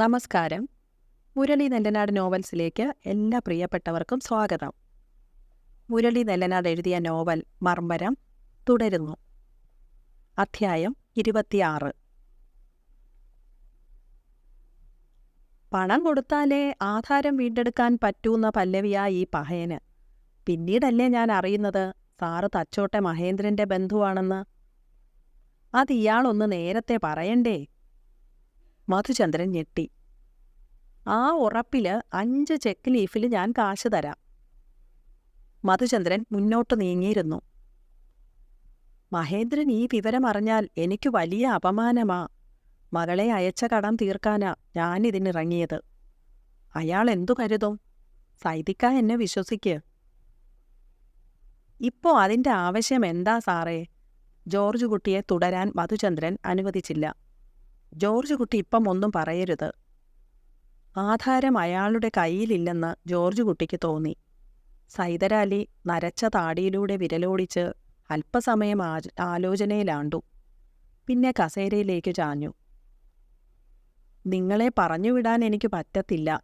നമസ്കാരം. മുരളി നെല്ലനാട് നോവൽസിലേക്ക് എല്ലാ പ്രിയപ്പെട്ടവർക്കും സ്വാഗതം. മുരളി നെല്ലനാട് എഴുതിയ നോവൽ മർമ്മരം തുടരുന്നു. അധ്യായം ഇരുപത്തിയാറ്. പണം കൊടുത്താലേ ആധാരം വീണ്ടെടുക്കാൻ പറ്റൂന്ന പല്ലവിയാ ഈ പഹയന്. പിന്നീടല്ലേ ഞാൻ അറിയുന്നത് സാറ് തച്ചോട്ടെ മഹേന്ദ്രന്റെ ബന്ധുവാണെന്ന്. അത് ഇയാളൊന്ന് നേരത്തെ പറയണ്ടേ? മധുചന്ദ്രൻ ഞെട്ടി. ആ ഉറപ്പിൽ അഞ്ച് ചെക്ക് ലീഫിൽ ഞാൻ കാശ് തരാം. മധുചന്ദ്രൻ മുന്നോട്ട് നീങ്ങിയിരുന്നു. മഹേന്ദ്രൻ ഈ വിവരം അറിഞ്ഞാൽ എനിക്ക് വലിയ അപമാനമാ. മകളെ അയച്ച കടം തീർക്കാനാ ഞാനിതിനിറങ്ങിയത് അയാൾ എന്തു കരുതും? സൈതിക്ക എന്നെ വിശ്വസിക്ക്. ഇപ്പോ അതിന്റെ ആവശ്യം എന്താ സാറേ? ജോർജ് കുട്ടിയെ തുടരാൻ മധുചന്ദ്രൻ അനുവദിച്ചില്ല. ജോർജ് കുട്ടി ഇപ്പം ഒന്നും പറയരുത്. ആധാരം അയാളുടെ കയ്യിലില്ലെന്ന് ജോർജ് കുട്ടിക്ക് തോന്നി. സൈതരാലി നരച്ച താടിയിലൂടെ വിരലോടിച്ച് അല്പസമയം ആ ആലോചനയിലാണ്ടു. പിന്നെ കസേരയിലേക്ക് ചാഞ്ഞു. നിങ്ങളെ പറഞ്ഞുവിടാൻ എനിക്ക് പറ്റത്തില്ല.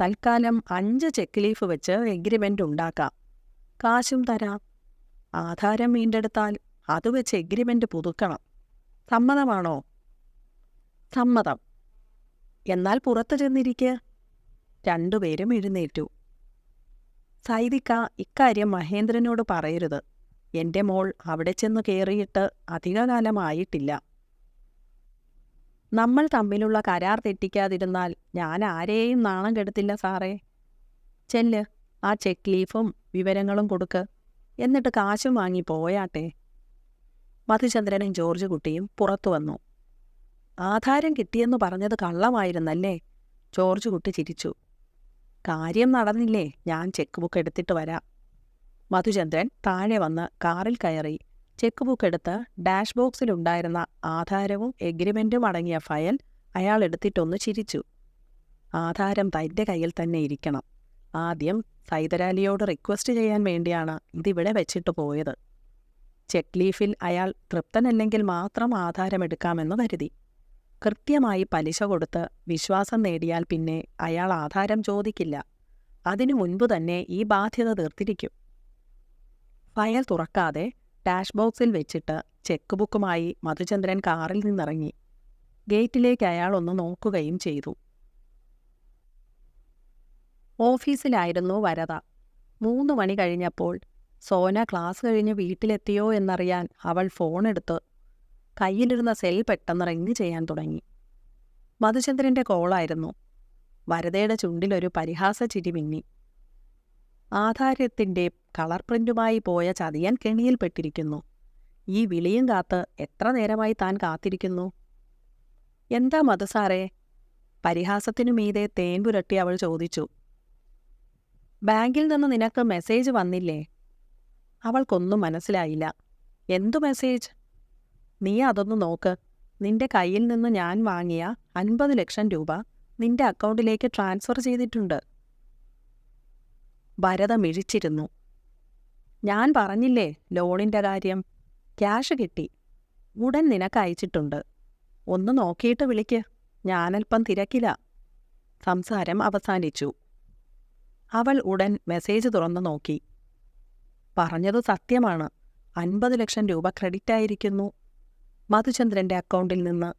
തൽക്കാലം അഞ്ച് ചെക്ക് ലീഫ് വെച്ച് എഗ്രിമെന്റ് ഉണ്ടാക്കാം. കാശും തരാം. ആധാരം വീണ്ടെടുത്താൽ അത് വെച്ച് എഗ്രിമെന്റ് പുതുക്കണം. സമ്മതമാണോ? സമ്മതം. എന്നാൽ പുറത്തു ചെന്നിരിക്കെ. രണ്ടുപേരും എഴുന്നേറ്റു. സൈദിക്ക ഇക്കാര്യം മഹേന്ദ്രനോട് പറയരുത്. എന്റെ മോൾ അവിടെ ചെന്ന് കയറിയിട്ട് അധികകാലമായിട്ടില്ല. നമ്മൾ തമ്മിലുള്ള കരാർ തെറ്റിക്കാതിരുന്നാൽ ഞാൻ ആരെയും നാണം കെടുത്തില്ല സാറേ. ചെല്ല് ആ ചെക്ക് ലീഫും വിവരങ്ങളും കൊടുക്ക്. എന്നിട്ട് കാശും വാങ്ങി പോയാട്ടെ. മധുചന്ദ്രനും ജോർജ് കുട്ടിയും പുറത്തു വന്നു. ആധാരം കിട്ടിയെന്ന് പറഞ്ഞത് കള്ളമായിരുന്നല്ലേ? ജോർജ് കുട്ടി ചിരിച്ചു. കാര്യം നടന്നില്ലേ? ഞാൻ ചെക്ക് ബുക്ക് എടുത്തിട്ട് വരാം. മധുചന്ദ്രൻ താഴെ വന്ന് കാറിൽ കയറി. ചെക്ക് ബുക്ക് എടുത്ത് ഡാഷ് ബോക്സിലുണ്ടായിരുന്ന ആധാരവും എഗ്രിമെന്റും അടങ്ങിയ ഫയൽ അയാൾ എടുത്തിട്ടൊന്ന് ചിരിച്ചു. ആധാരം തന്റെ കയ്യിൽ തന്നെ ഇരിക്കണം. ആദ്യം സൈതരാലിയോട് റിക്വസ്റ്റ് ചെയ്യാൻ വേണ്ടിയാണ് ഇതിവിടെ വെച്ചിട്ട് പോയത്. ചെക്ക് ലീഫിൽ അയാൾ തൃപ്തനല്ലെങ്കിൽ മാത്രം ആധാരമെടുക്കാമെന്ന് കരുതി. കൃത്യമായി പലിശ കൊടുത്ത് വിശ്വാസം നേടിയാൽ പിന്നെ അയാൾ ആധാരം ചോദിക്കില്ല. അതിനു മുൻപ് തന്നെ ഈ ബാധ്യത തീർത്തിരിക്കും. ഫയൽ തുറക്കാതെ ഡാഷ് ബോക്സിൽ വെച്ചിട്ട് ചെക്ക് ബുക്കുമായി മധുചന്ദ്രൻ കാറിൽ നിന്നിറങ്ങി. ഗേറ്റിലേക്ക് അയാൾ ഒന്ന് നോക്കുകയും ചെയ്തു. ഓഫീസിലായിരുന്നു വരത. മൂന്ന് മണി കഴിഞ്ഞപ്പോൾ സോന ക്ലാസ് കഴിഞ്ഞ് വീട്ടിലെത്തിയോ എന്നറിയാൻ അവൾ ഫോണെടുത്ത് കയ്യിലിരുന്ന സെൽ പെട്ടെന്ന് റിങ് ചെയ്യാൻ തുടങ്ങി. മധുചന്ദ്രന്റെ കോളായിരുന്നു വരതയുടെ ചുണ്ടിലൊരു പരിഹാസ ചിരി മിന്നി. ആധാര്യത്തിന്റെ കളർ പ്രിന്റുമായി പോയ ചതിയൻ കെണിയിൽപ്പെട്ടിരിക്കുന്നു ഈ വിളിയും കാത്ത് എത്ര നേരമായി താൻ കാത്തിരിക്കുന്നു? എന്താ മധുസാറേ പരിഹാസത്തിനു മീതെ തേൻ പുരട്ടി അവൾ ചോദിച്ചു. ബാങ്കിൽ നിന്ന് നിനക്ക് മെസ്സേജ് വന്നില്ലേ? അവൾക്കൊന്നും മനസ്സിലായില്ല. എന്തു മെസ്സേജ് നീ അതൊന്ന് നോക്ക്. നിന്റെ കയ്യിൽ നിന്ന് ഞാൻ വാങ്ങിയ അൻപത് ലക്ഷം രൂപ നിന്റെ അക്കൗണ്ടിലേക്ക് ട്രാൻസ്ഫർ ചെയ്തിട്ടുണ്ട്. ഭരത മിഴിച്ചിരുന്നു. ഞാൻ പറഞ്ഞില്ലേ ലോണിന്റെ കാര്യം? ക്യാഷ് കിട്ടി. ഉടൻ നിനക്ക് അയച്ചിട്ടുണ്ട്. ഒന്ന് നോക്കിയിട്ട് വിളിക്ക്. ഞാനൽപ്പം തിരക്കില്ല സംസാരം അവസാനിച്ചു. അവൾ ഉടൻ മെസ്സേജ് തുറന്നു നോക്കി. പറഞ്ഞത് സത്യമാണ്. അൻപത് ലക്ഷം രൂപ ക്രെഡിറ്റ് ആയിരിക്കുന്നു മധുചന്ദ്രന്റെ അക്കൗണ്ടിൽ നിന്ന്.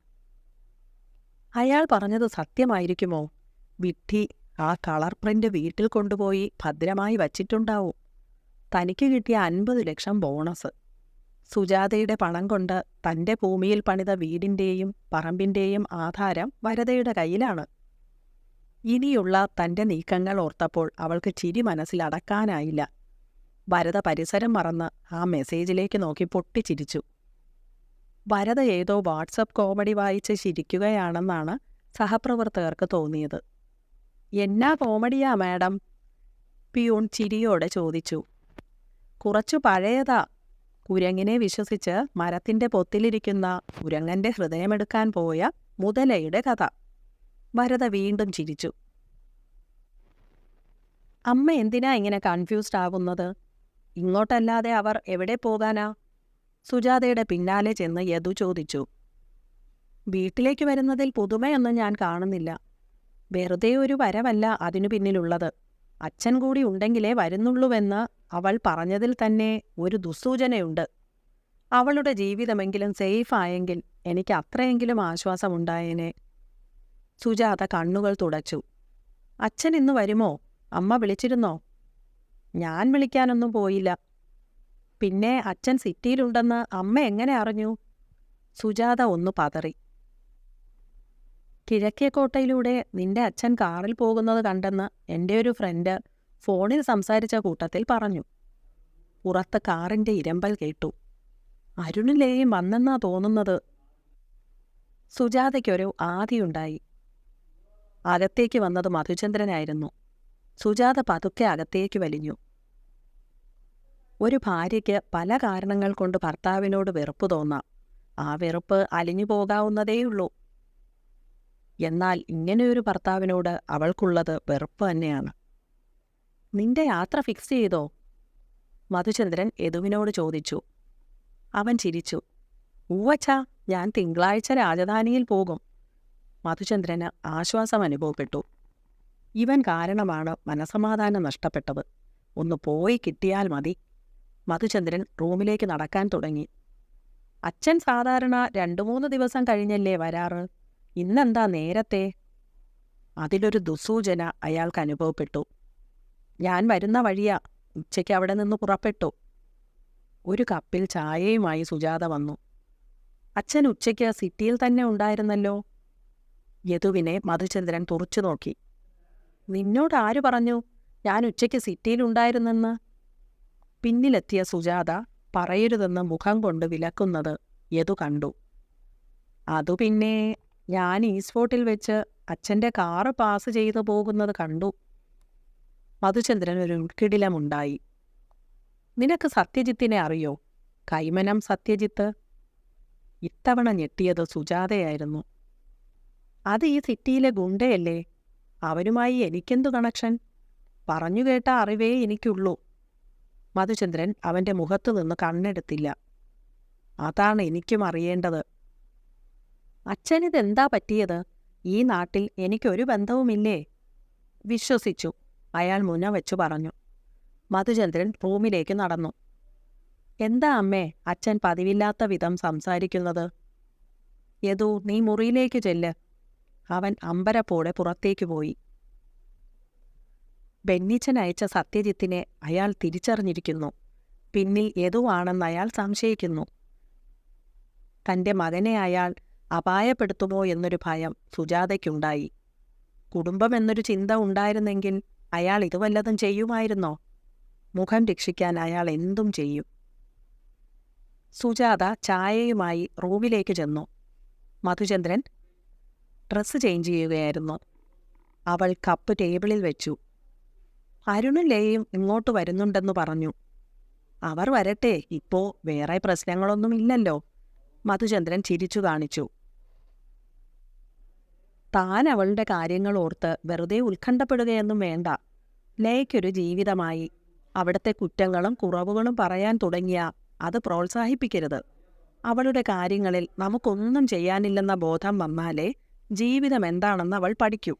അയാൾ പറഞ്ഞത് സത്യമായിരിക്കുമോ? വിഡ്ഢി ആ കളർ പ്രിന്റ് വീട്ടിൽ കൊണ്ടുപോയി ഭദ്രമായി വച്ചിട്ടുണ്ടാവും. തനിക്ക് കിട്ടിയ അൻപത് ലക്ഷം ബോണസ്. സുജാതയുടെ പണം കൊണ്ട് തന്റെ ഭൂമിയിൽ പണിത വീടിന്റെയും പറമ്പിന്റെയും ആധാരം വരതയുടെ കയ്യിലാണ്. ഇനിയുള്ള തന്റെ നീക്കങ്ങൾ ഓർത്തപ്പോൾ അവൾക്ക് ചിരി മനസ്സിൽ അടക്കാനായില്ല. വരത പരിസരം മറന്ന് ആ മെസ്സേജിലേക്ക് നോക്കി പൊട്ടിച്ചിരിച്ചു. വരത ഏതോ വാട്സപ്പ് കോമഡി വായിച്ച് ചിരിക്കുകയാണെന്നാണ് സഹപ്രവർത്തകർക്ക് തോന്നിയത്. എന്നാ കോമഡിയാ മാഡം? പിയൂൺ ചിരിയോടെ ചോദിച്ചു. കുറച്ചു പഴയതാ. കുരങ്ങിനെ വിശ്വസിച്ച് മരത്തിന്റെ പൊത്തിലിരിക്കുന്ന കുരങ്ങന്റെ ഹൃദയമെടുക്കാൻ പോയ മുതലയുടെ കഥ. ഭരത വീണ്ടും ചിരിച്ചു. അമ്മ എന്തിനാ ഇങ്ങനെ കൺഫ്യൂസ്ഡ് ആകുന്നത് ഇങ്ങോട്ടല്ലാതെ അവർ എവിടെ പോകാനാ? സുജാതയുടെ പിന്നാലെ ചെന്ന് യദു ചോദിച്ചു വീട്ടിലേക്ക് വരുന്നതിൽ പുതുമയൊന്നും ഞാൻ കാണുന്നില്ല. വെറുതെ ഒരു വരവല്ല അതിനു പിന്നിലുള്ളത്. അച്ഛൻ കൂടി ഉണ്ടെങ്കിലേ വരുന്നുള്ളൂവെന്ന് അവൾ പറഞ്ഞതിൽ തന്നെ ഒരു ദുസ്സൂചനയുണ്ട്. അവളുടെ ജീവിതമെങ്കിലും സേഫായെങ്കിൽ എനിക്ക് അത്രയെങ്കിലും ആശ്വാസമുണ്ടായേനെ. സുജാത കണ്ണുകൾ തുടച്ചു അച്ഛൻ ഇന്ന് വരുമോ? അമ്മ വിളിച്ചിരുന്നോ? ഞാൻ വിളിക്കാനൊന്നും പോയില്ല. പിന്നെ അച്ഛൻ സിറ്റിയിലുണ്ടെന്ന് അമ്മ എങ്ങനെ അറിഞ്ഞു? സുജാത ഒന്ന് പതറി. കിഴക്കേക്കോട്ടയിലൂടെ നിന്റെ അച്ഛൻ കാറിൽ പോകുന്നത് കണ്ടെന്ന് എന്റെ ഒരു ഫ്രണ്ട് ഫോണിൽ സംസാരിച്ച കൂട്ടത്തിൽ പറഞ്ഞു. പുറത്ത് കാറിന്റെ ഇരമ്പൽ കേട്ടു. അരുണിലേയും വന്നെന്നാ തോന്നുന്നത്? സുജാതയ്ക്കൊരു ആദിയുണ്ടായി. അകത്തേക്ക് വന്നത് മധുചന്ദ്രനായിരുന്നു. സുജാത പതുക്കെ അകത്തേക്ക് വലിഞ്ഞു. ഒരു ഭാര്യയ്ക്ക് പല കാരണങ്ങൾ കൊണ്ട് ഭർത്താവിനോട് വെറുപ്പ് തോന്നാം. ആ വെറുപ്പ് അലിഞ്ഞു പോകാവുന്നതേയുള്ളൂ. എന്നാൽ ഇങ്ങനെയൊരു ഭർത്താവിനോട് അവൾക്കുള്ളത് വെറുപ്പ് തന്നെയാണ്. നിന്റെ യാത്ര ഫിക്സ് ചെയ്തോ? മധുചന്ദ്രൻ യദുവിനോട് ചോദിച്ചു. അവൻ ചിരിച്ചു. ഊവച്ചാ ഞാൻ തിങ്കളാഴ്ച രാജധാനിയിൽ പോകും. മധുചന്ദ്രന് ആശ്വാസം അനുഭവപ്പെട്ടു. ഇവൻ കാരണമാണ് മനസമാധാനം നഷ്ടപ്പെട്ടത്. ഒന്ന് പോയി കിട്ടിയാൽ മതി. മധുചന്ദ്രൻ റൂമിലേക്ക് നടക്കാൻ തുടങ്ങി. അച്ഛൻ സാധാരണ രണ്ടു മൂന്ന് ദിവസം കഴിഞ്ഞല്ലേ വരാറ്? ഇന്നെന്താ നേരത്തെ? അതിലൊരു ദുസൂചന അയാൾക്ക് അനുഭവപ്പെട്ടു. ഞാൻ വരുന്ന വഴിയാ. ഉച്ചയ്ക്ക് അവിടെ നിന്ന് പുറപ്പെട്ടു. ഒരു കപ്പിൽ ചായയുമായി സുജാത വന്നു. അച്ഛൻ ഉച്ചയ്ക്ക് സിറ്റിയിൽ തന്നെ ഉണ്ടായിരുന്നല്ലോ? യദുവിനെ മധുചന്ദ്രൻ തുറച്ചു നോക്കി. നിന്നോട് ആര് പറഞ്ഞു? ഞാൻ ഉച്ചയ്ക്ക് സിറ്റിയിലുണ്ടായിരുന്നെന്ന് പിന്നിലെത്തിയ സുജാത പറയരുതെന്ന് മുഖം കൊണ്ട് വിലക്കുന്നത് യതു കണ്ടു. അതു പിന്നെ ഞാൻ ഈ സ്പോട്ടിൽ വെച്ച് അച്ഛന്റെ കാറ് പാസ് ചെയ്തു പോകുന്നത് കണ്ടു. മധുചന്ദ്രൻ ഒരു ഉൾക്കിടിലമുണ്ടായി നിനക്ക് സത്യജിത്തിനെ അറിയോ? കൈമനം സത്യജിത്ത്. ഇത്തവണ ഞെട്ടിയത് സുജാതയായിരുന്നു. അത് ഈ സിറ്റിയിലെ ഗുണ്ടയല്ലേ? അവനുമായി എനിക്കെന്തു കണക്ഷൻ പറഞ്ഞു കേട്ട അറിവേ എനിക്കുള്ളൂ. മധുചന്ദ്രൻ അവന്റെ മുഖത്തു നിന്ന് കണ്ണെടുത്തില്ല. അതാണ് എനിക്കും അറിയേണ്ടത്. അച്ഛനിതെന്താ പറ്റിയത്? ഈ നാട്ടിൽ എനിക്കൊരു ബന്ധവുമില്ലേ? വിശ്വസിച്ചു. അയാൾ മുന വെച്ചു പറഞ്ഞു. മധുചന്ദ്രൻ റൂമിലേക്ക് നടന്നു. എന്താ അമ്മേ അച്ഛൻ പതിവില്ലാത്ത വിധം സംസാരിക്കുന്നത്? യദു നീ മുറിയിലേക്ക് ചെല്ല്. അവൻ അമ്പരപ്പോടെ പുറത്തേക്ക് പോയി. ബെന്നിച്ചൻ അയച്ച സത്യജിത്തിനെ അയാൾ തിരിച്ചറിഞ്ഞിരിക്കുന്നു. പിന്നിൽ ഏതുവാണെന്ന് അയാൾ സംശയിക്കുന്നു. തന്റെ മകനെ അയാൾ അപായപ്പെടുത്തുമോ എന്നൊരു ഭയം സുജാതയ്ക്കുണ്ടായി. കുടുംബം എന്നൊരു ചിന്ത ഉണ്ടായിരുന്നെങ്കിൽ അയാൾ ഇത് വല്ലതും ചെയ്യുമായിരുന്നോ? മുഖം രക്ഷിക്കാൻ അയാൾ എന്തും ചെയ്യും. സുജാത ചായയുമായി റൂമിലേക്ക് ചെന്നു. മധുചന്ദ്രൻ ഡ്രസ്സ് ചേഞ്ച് ചെയ്യുകയായിരുന്നു. അവൾ കപ്പ് ടേബിളിൽ വെച്ചു. അരുണും ലേയും ഇങ്ങോട്ട് വരുന്നുണ്ടെന്ന് പറഞ്ഞു. അവർ വരട്ടെ ഇപ്പോ വേറെ പ്രശ്നങ്ങളൊന്നും ഇല്ലല്ലോ മധുചന്ദ്രൻ ചിരിച്ചു കാണിച്ചു. താൻ അവളുടെ കാര്യങ്ങൾ ഓർത്ത് വെറുതെ ഉത്കണ്ഠപ്പെടുകയൊന്നും വേണ്ട. ലയയ്ക്കൊരു ജീവിതമായി. അവിടുത്തെ കുറ്റങ്ങളും കുറവുകളും പറയാൻ തുടങ്ങിയ അത് പ്രോത്സാഹിപ്പിക്കരുത്. അവളുടെ കാര്യങ്ങളിൽ നമുക്കൊന്നും ചെയ്യാനില്ലെന്ന ബോധം വന്നാലേ ജീവിതം എന്താണെന്ന് അവൾ പഠിക്കൂ.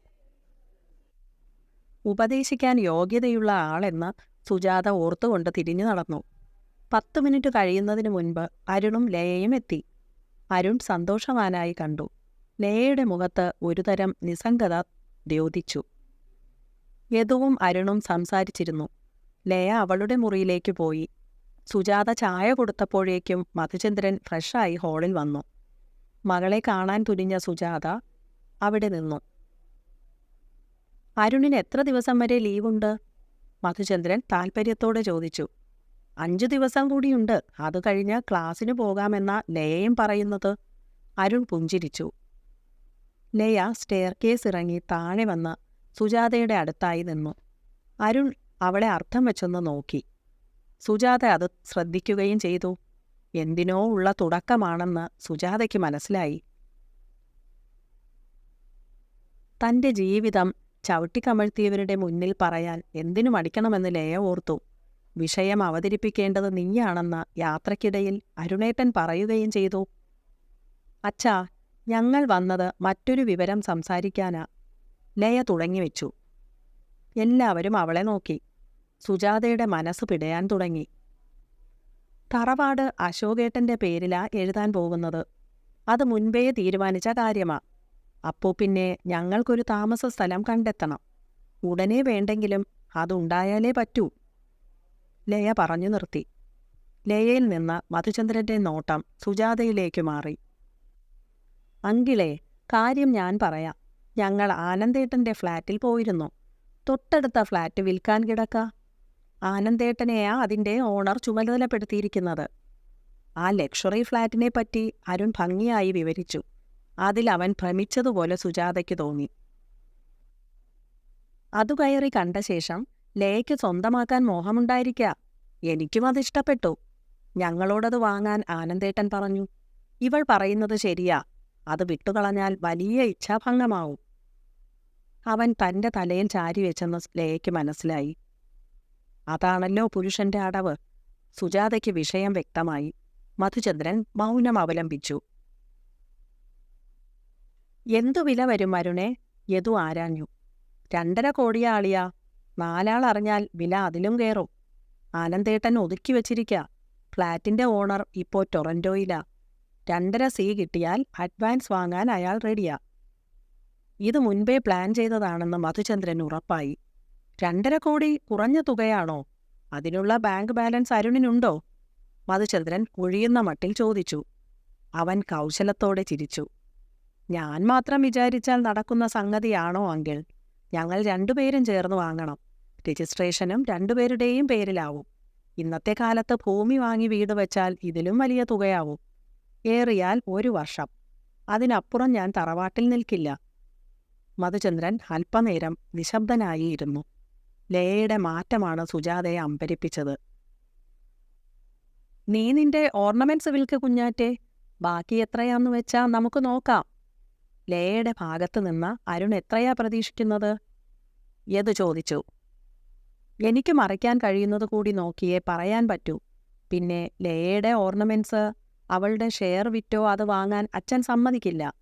ഉപദേശിക്കാൻ യോഗ്യതയുള്ള ആളെന്ന് സുജാത ഓർത്തുകൊണ്ട് തിരിഞ്ഞു നടന്നു. പത്ത് മിനിറ്റ് കഴിയുന്നതിന് മുൻപ് അരുണും ലയയും എത്തി. അരുൺ സന്തോഷവാനായി കണ്ടു. ലയയുടെ മുഖത്ത് ഒരുതരം നിസ്സംഗത ദ്യോതിച്ചു. യദുവും അരുണും സംസാരിച്ചിരുന്നു. ലയ അവളുടെ മുറിയിലേക്ക് പോയി. സുജാത ചായ കൊടുത്തപ്പോഴേക്കും മധുചന്ദ്രൻ ഫ്രഷായി ഹാളിൽ വന്നു. മകളെ കാണാൻ തുനിഞ്ഞ സുജാത അവിടെ നിന്നു. അരുണിന് എത്ര ദിവസം വരെ ലീവുണ്ട്? മധുചന്ദ്രൻ താൽപ്പര്യത്തോടെ ചോദിച്ചു. അഞ്ചു ദിവസം കൂടിയുണ്ട്. അത് കഴിഞ്ഞ് ക്ലാസ്സിന് പോകാമെന്ന ലയയും പറയുന്നത്. അരുൺ പുഞ്ചിരിച്ചു. ലയ സ്റ്റെയർ കേസ് ഇറങ്ങി താഴെ വന്ന് സുജാതയുടെ അടുത്തായി നിന്നു. അരുൺ അവളെ അർത്ഥം വെച്ചൊന്ന് നോക്കി. സുജാത അത് ശ്രദ്ധിക്കുകയും ചെയ്തു. എന്തിനോ ഉള്ള തുടക്കമാണെന്ന് സുജാതയ്ക്ക് മനസ്സിലായി. തന്റെ ജീവിതം ചവിട്ടിക്കമഴ്ത്തിയവരുടെ മുന്നിൽ പറയാൻ എന്തിനു മടിക്കണമെന്ന് ലയ ഓർത്തു. വിഷയം അവതരിപ്പിക്കേണ്ടത് നീയാണെന്ന് യാത്രക്കിടയിൽ അരുണേട്ടൻ പറയുകയും ചെയ്തു. അച്ഛാ ഞങ്ങൾ വന്നത് മറ്റൊരു വിവരം സംസാരിക്കാനാ. ലയ തുടങ്ങിവെച്ചു എല്ലാവരും അവളെ നോക്കി. സുജാതയുടെ മനസ്സ് പിടയാൻ തുടങ്ങി. തറവാട് അശോകേട്ടന്റെ പേരിലാ എഴുതാൻ പോകുന്നത്. അത് മുൻപേ തീരുമാനിച്ച കാര്യമാ. അപ്പോ പിന്നെ ഞങ്ങൾക്കൊരു താമസ സ്ഥലം കണ്ടെത്തണം. ഉടനെ വേണ്ടെങ്കിലും അതുണ്ടായാലേ പറ്റൂ. ലയ പറഞ്ഞു നിർത്തി. ലയയിൽ നിന്ന് മധുചന്ദ്രന്റെ നോട്ടം സുജാതയിലേക്ക് മാറി. അങ്കിളെ കാര്യം ഞാൻ പറയാം. ഞങ്ങൾ ആനന്ദേട്ടന്റെ ഫ്ലാറ്റിൽ പോയിരുന്നു. തൊട്ടടുത്ത ഫ്ലാറ്റ് വിൽക്കാൻ കിടക്ക. ആനന്ദേട്ടനെയാ അതിന്റെ ഓണർ ചുമതലപ്പെടുത്തിയിരിക്കുന്നത്. ആ ലക്ഷറി ഫ്ലാറ്റിനെ പറ്റി അരുൺ ഭംഗിയായി വിവരിച്ചു. അതിൽ അവൻ ഭ്രമിച്ചതുപോലെ സുജാതയ്ക്ക് തോന്നി. അതു കയറി കണ്ട ശേഷം ലേയ്ക്ക് സ്വന്തമാക്കാൻ മോഹമുണ്ടായിരിക്ക. എനിക്കും അത് ഇഷ്ടപ്പെട്ടു. ഞങ്ങളോടത് വാങ്ങാൻ ആനന്ദേട്ടൻ പറഞ്ഞു. ഇവൾ പറയുന്നത് ശരിയാ. അത് വിട്ടുകളഞ്ഞാൽ വലിയ ഇച്ഛാഭംഗമാവും. അവൻ തന്റെ തലയിൽ ചാരിവെച്ചെന്ന് ലേയ്ക്ക് മനസ്സിലായി. അതാണല്ലോ പുരുഷന്റെ അടവ്. സുജാതയ്ക്ക് വിഷയം വ്യക്തമായി. മധുചന്ദ്രൻ മൗനം അവലംബിച്ചു. എന്തു വില വരും അരുണേ? യദു ആരാഞ്ഞു. രണ്ടര കോടിയാളിയാ നാലാൾ അറിഞ്ഞാൽ വില അതിലും കയറും ആനന്ദേട്ടൻ ഒതുക്കി വച്ചിരിക്ക. ഫ്ളാറ്റിന്റെ ഓണർ ഇപ്പോ ടൊറന്റോയിലാ. രണ്ടര സി കിട്ടിയാൽ അഡ്വാൻസ് വാങ്ങാൻ അയാൾ റെഡിയാ. ഇത് മുൻപേ പ്ലാൻ ചെയ്തതാണെന്ന് മധുചന്ദ്രൻ ഉറപ്പായി. രണ്ടര കോടി കുറഞ്ഞ തുകയാണോ? അതിനുള്ള ബാങ്ക് ബാലൻസ് അരുണിനുണ്ടോ? മധുചന്ദ്രൻ ഒഴിയുന്ന മട്ടിൽ ചോദിച്ചു. അവൻ കൗശലത്തോടെ ചിരിച്ചു. ഞാൻ മാത്രം വിചാരിച്ചാൽ നടക്കുന്ന സംഗതിയാണോ അങ്കിൾ? ഞങ്ങൾ രണ്ടുപേരും ചേർന്ന് വാങ്ങണം. രജിസ്ട്രേഷനും രണ്ടുപേരുടെയും പേരിലാവും. ഇന്നത്തെ കാലത്ത് ഭൂമി വാങ്ങി വീട് വെച്ചാൽ ഇതിലും വലിയ തുകയാവും. ഏറിയാൽ ഒരു വർഷം. അതിനപ്പുറം ഞാൻ തറവാട്ടിൽ നിൽക്കില്ല. മധുചന്ദ്രൻ അല്പനേരം നിശബ്ദനായി ഇരുന്നു ലയയുടെ മാറ്റമാണ് സുജാതയെ അമ്പരിപ്പിച്ചത്. നീ നിന്റെ ഓർണമെന്റ്സ് വിൽക്ക് കുഞ്ഞാറ്റെ. ബാക്കി എത്രയാന്ന് വെച്ചാ നമുക്ക് നോക്കാം. ലയയുടെ ഭാഗത്തു നിന്ന് അരുൺ എത്രയാ പ്രതീക്ഷിക്കുന്നത്? എന്ന് ചോദിച്ചു. എനിക്ക് മറയ്ക്കാൻ കഴിയുന്നത് കൂടി നോക്കിയേ പറയാൻ പറ്റൂ. പിന്നെ ലേയുടെ ഓർണമെന്റ്സ് അവളുടെ ഷെയർ വിറ്റോ അത് വാങ്ങാൻ അച്ഛൻ സമ്മതിക്കില്ല.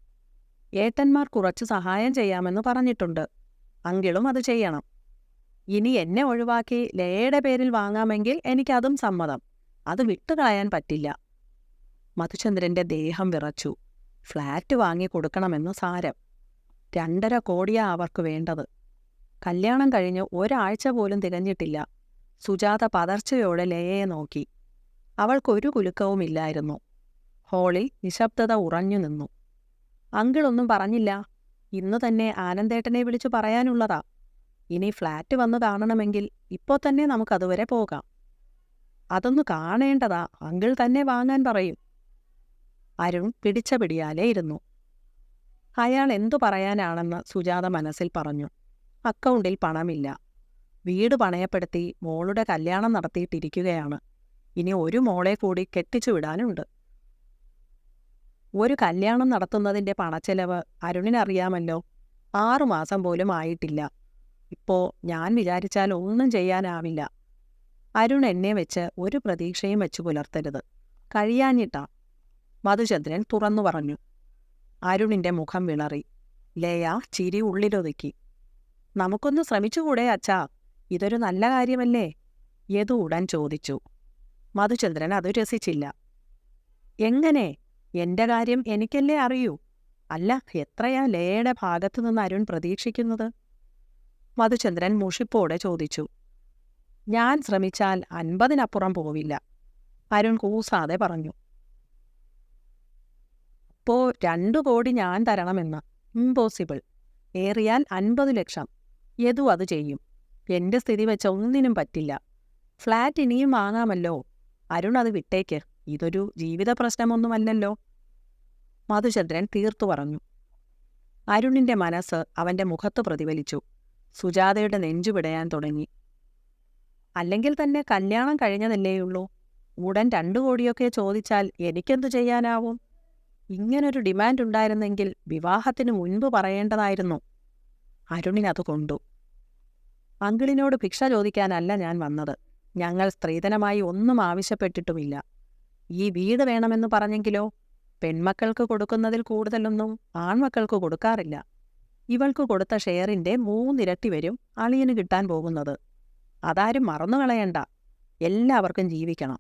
ഏട്ടന്മാർ കുറച്ച് സഹായം ചെയ്യാമെന്ന് പറഞ്ഞിട്ടുണ്ട്. അങ്കിളും അത് ചെയ്യണം. ഇനി എന്നെ ഒഴിവാക്കി ലേയുടെ പേരിൽ വാങ്ങാമെങ്കിൽ എനിക്കതും സമ്മതം. അത് വിട്ടുകളയാൻ പറ്റില്ല. മധുചന്ദ്രന്റെ ദേഹം വിറച്ചു. ഫ്ലാറ്റ് വാങ്ങി കൊടുക്കണമെന്ന് സാരം. രണ്ടര കോടിയാ അവർക്ക് വേണ്ടത്. കല്യാണം കഴിഞ്ഞ് ഒരാഴ്ച പോലും തികഞ്ഞിട്ടില്ല. സുജാത പതർച്ചയോടെ ലയയെ നോക്കി. അവൾക്കൊരു കുലുക്കവുമില്ലായിരുന്നു. ഹോളിൽ നിശബ്ദത ഉറഞ്ഞു നിന്നു. അങ്കിളൊന്നും പറഞ്ഞില്ല. ഇന്ന് തന്നെ ആനന്ദേട്ടനെ വിളിച്ചു പറയാനുള്ളതാ. ഇനി ഫ്ലാറ്റ് വന്ന് കാണണമെങ്കിൽ ഇപ്പോൾ തന്നെ നമുക്കതുവരെ പോകാം. അതൊന്ന് കാണേണ്ടതാ. അങ്കിൾ തന്നെ വാങ്ങാൻ പറയും. അരുൺ പിടിച്ച പിടിയാലേ ഇരുന്നു അയാൾ എന്തു പറയാനാണെന്ന് സുജാത മനസ്സിൽ പറഞ്ഞു. അക്കൗണ്ടിൽ പണമില്ല. വീട് പണയപ്പെടുത്തി മോളുടെ കല്യാണം നടത്തിയിട്ടിരിക്കുകയാണ്. ഇനി ഒരു മോളെ കൂടി കെട്ടിച്ചു വിടാനുണ്ട് ഒരു കല്യാണം നടത്തുന്നതിന്റെ പണച്ചെലവ് അരുണിനറിയാമല്ലോ. ആറുമാസം പോലും ആയിട്ടില്ല. ഇപ്പോ ഞാൻ വിചാരിച്ചാൽ ഒന്നും ചെയ്യാനാവില്ല. അരുൺ എന്നെ വെച്ച് ഒരു പ്രതീക്ഷയും വെച്ചു പുലർത്തരുത്. കഴിയാഞ്ഞിട്ടാ. മധുചന്ദ്രൻ തുറന്നു പറഞ്ഞു. അരുണിന്റെ മുഖം വിളറി. ലയ ചിരി ഉള്ളിലൊതുക്കി. നമുക്കൊന്ന് ശ്രമിച്ചുകൂടെ അച്ഛാ? ഇതൊരു നല്ല കാര്യമല്ലേ? യതു ഉടൻ ചോദിച്ചു. മധുചന്ദ്രൻ അത് രസിച്ചില്ല. എങ്ങനെ? എന്റെ കാര്യം എനിക്കല്ലേ അറിയൂ? അല്ല എത്രയാ ലയയുടെ ഭാഗത്തു നിന്ന് അരുൺ പ്രതീക്ഷിക്കുന്നത്? മധുചന്ദ്രൻ മുഷിപ്പോടെ ചോദിച്ചു. ഞാൻ ശ്രമിച്ചാൽ അൻപതിനപ്പുറം പോവില്ല അരുൺ കൂസാതെ പറഞ്ഞു. അപ്പോ രണ്ടു കോടി ഞാൻ തരണമെന്ന്. ഇമ്പോസിബിൾ. ഏറിയാൽ അൻപത് ലക്ഷം. യദു അത് ചെയ്യും? എന്റെ സ്ഥിതി വെച്ച ഒന്നിനും പറ്റില്ല. ഫ്ലാറ്റ് ഇനിയും വാങ്ങാമല്ലോ? അരുൺ അത് വിട്ടേക്ക്. ഇതൊരു ജീവിത പ്രശ്നമൊന്നുമല്ലല്ലോ. മധുചന്ദ്രൻ തീർത്തു പറഞ്ഞു. അരുണിന്റെ മനസ്സ് അവന്റെ മുഖത്ത് പ്രതിഫലിച്ചു. സുജാതയുടെ നെഞ്ചു വിടയാൻ തുടങ്ങി. അല്ലെങ്കിൽ തന്നെ കല്യാണം കഴിഞ്ഞതല്ലേയുള്ളൂ ഉടൻ രണ്ടു കോടിയൊക്കെ ചോദിച്ചാൽ എനിക്കെന്തു ചെയ്യാനാവും? ഇങ്ങനൊരു ഡിമാൻഡ് ഉണ്ടായിരുന്നെങ്കിൽ വിവാഹത്തിന് മുൻപ് പറയേണ്ടതായിരുന്നു. അരുണിനത് കൊണ്ടു. അങ്കിളിനോട് ഭിക്ഷ ചോദിക്കാനല്ല ഞാൻ വന്നത്. ഞങ്ങൾ സ്ത്രീധനമായി ഒന്നും ആവശ്യപ്പെട്ടിട്ടുമില്ല. ഈ വീട് വേണമെന്ന് പറഞ്ഞെങ്കിലോ? പെൺമക്കൾക്ക് കൊടുക്കുന്നതിൽ കൂടുതലൊന്നും ആൺമക്കൾക്ക് കൊടുക്കാറില്ല. ഇവൾക്ക് കൊടുത്ത ഷെയറിന്റെ മൂന്നിരട്ടി വരും അളിയന് കിട്ടാൻ പോകുന്നത്. അതാരും മറന്നു കളയണ്ട എല്ലാവർക്കും ജീവിക്കണം.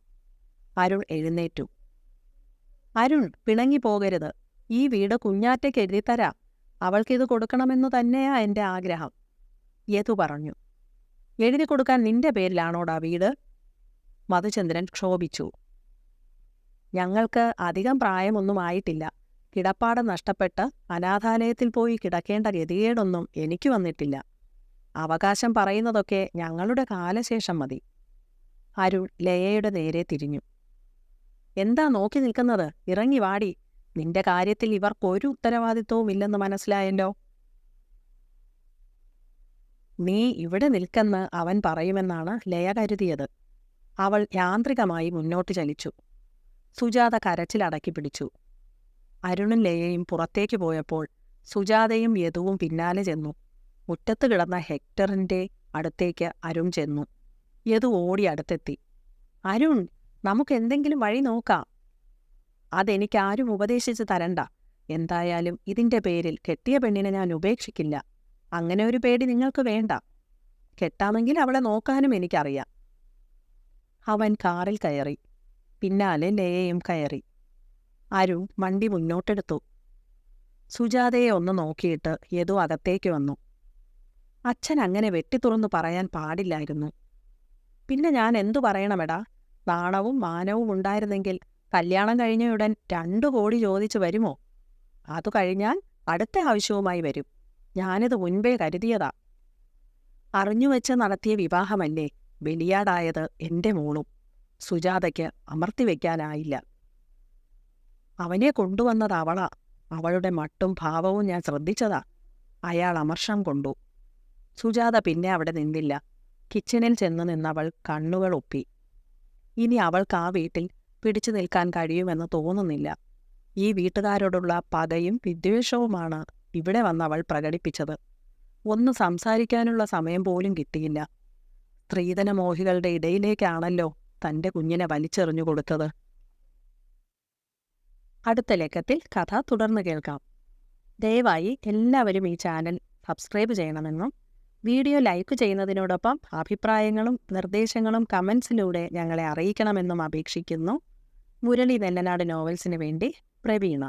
അരുൾ എഴുന്നേറ്റു. അരുൺ പിണങ്ങി പോകരുത് ഈ വീട് കുഞ്ഞാറ്റയ്ക്ക് എഴുതിത്തരാം അവൾക്കിത് കൊടുക്കണമെന്നു തന്നെയാ എന്റെ ആഗ്രഹം. യതു പറഞ്ഞു. എഴുതി കൊടുക്കാൻ നിന്റെ പേരിലാണോടാ വീട്? മധുചന്ദ്രൻ ക്ഷോഭിച്ചു. ഞങ്ങൾക്ക് അധികം പ്രായമൊന്നും ആയിട്ടില്ല. കിടപ്പാടം നഷ്ടപ്പെട്ട് അനാഥാലയത്തിൽ പോയി കിടക്കേണ്ട ഗതികേടൊന്നും എനിക്ക് വന്നിട്ടില്ല. അവകാശം പറയുന്നതൊക്കെ ഞങ്ങളുടെ കാലശേഷം മതി. അരുൺ ലയയുടെ നേരെ തിരിഞ്ഞു. എന്താ നോക്കി നിൽക്കുന്നത്? ഇറങ്ങി വാടി. നിന്റെ കാര്യത്തിൽ ഇവർക്കൊരു ഉത്തരവാദിത്വവും ഇല്ലെന്ന് മനസ്സിലായല്ലോ. നീ ഇവിടെ നിൽക്കെന്ന് അവൻ പറയുമെന്നാണ് ലയ കരുതിയത്. അവൾ യാന്ത്രികമായി മുന്നോട്ട് ചലിച്ചു. സുജാത കരച്ചിലടക്കി പിടിച്ചു. അരുണും ലയയും പുറത്തേക്ക് പോയപ്പോൾ സുജാതയും യദുവും പിന്നാലെ ചെന്നു. മുറ്റത്ത് കിടന്ന ഹെക്ടറിന്റെ അടുത്തേക്ക് അരുൺ ചെന്നു. യദു ഓടി അടുത്തെത്തി. അരുൺ നമുക്ക് എന്തെങ്കിലും വഴി നോക്കാം. അതെനിക്ക് ആരും ഉപദേശിച്ച് തരണ്ട. എന്തായാലും ഇതിന്റെ പേരിൽ കെട്ടിയ പെണ്ണിനെ ഞാൻ ഉപേക്ഷിക്കില്ല. അങ്ങനെ ഒരു പേടി നിങ്ങൾക്ക് വേണ്ട. കെട്ടാമെങ്കിൽ അവളെ നോക്കാനും എനിക്കറിയാം. അവൻ കാറിൽ കയറി. പിന്നാലെ ലയയും കയറി. അരുൺ വണ്ടി മുന്നോട്ടെടുത്തു. സുജാതയെ ഒന്ന് നോക്കിയിട്ട് ഏതോ അകത്തേക്ക് വന്നു. അച്ഛൻ അങ്ങനെ വെട്ടിത്തുറന്നു പറയാൻ പാടില്ലായിരുന്നു. പിന്നെ ഞാൻ എന്തു പറയണമെടാ? നാണവും മാനവും ഉണ്ടായിരുന്നെങ്കിൽ കല്യാണം കഴിഞ്ഞയുടൻ രണ്ടു കോടി ചോദിച്ചു വരുമോ? അതു കഴിഞ്ഞാൽ അടുത്ത ആവശ്യവുമായി വരും. ഞാനിത് മുൻപേ കരുതിയതാ. അറിഞ്ഞുവെച്ച് നടത്തിയ വിവാഹമല്ലേ ബലിയാടായത് എന്റെ മോളും. സുജാതയ്ക്ക് അമർത്തിവെക്കാനായില്ല അവനെ കൊണ്ടുവന്നത് അവളാ. അവളുടെ മട്ടും ഭാവവും ഞാൻ ശ്രദ്ധിച്ചതാ. അയാൾ അമർഷം കൊണ്ടു. സുജാത പിന്നെ അവിടെ നിന്നില്ല. കിച്ചണിൽ ചെന്ന് നിന്നവൾ കണ്ണുകൾ ഒപ്പി. ഇനി അവൾക്ക് ആ വീട്ടിൽ പിടിച്ചു നിൽക്കാൻ കഴിയുമെന്ന് തോന്നുന്നില്ല. ഈ വീട്ടുകാരോടുള്ള പകയും വിദ്വേഷവുമാണ് ഇവിടെ വന്ന് അവൾ പ്രകടിപ്പിച്ചത്. ഒന്ന് സംസാരിക്കാനുള്ള സമയം പോലും കിട്ടിയില്ല. സ്ത്രീധനമോഹികളുടെ ഇടയിലേക്കാണല്ലോ തന്റെ കുഞ്ഞിനെ വലിച്ചെറിഞ്ഞു കൊടുത്തത്. അടുത്ത ലേഖത്തിൽ കഥ തുടർന്ന് കേൾക്കാം. ദയവായി എല്ലാവരും ഈ ചാനൽ സബ്സ്ക്രൈബ് ചെയ്യണമെന്നും വീഡിയോ ലൈക്ക് ചെയ്യുന്നതിനോടൊപ്പം അഭിപ്രായങ്ങളും നിർദ്ദേശങ്ങളും കമൻസിലൂടെ ഞങ്ങളെ അറിയിക്കണമെന്നും അപേക്ഷിക്കുന്നു. മുരളി നെല്ലനാട് നോവൽസിന് വേണ്ടി പ്രവീണ.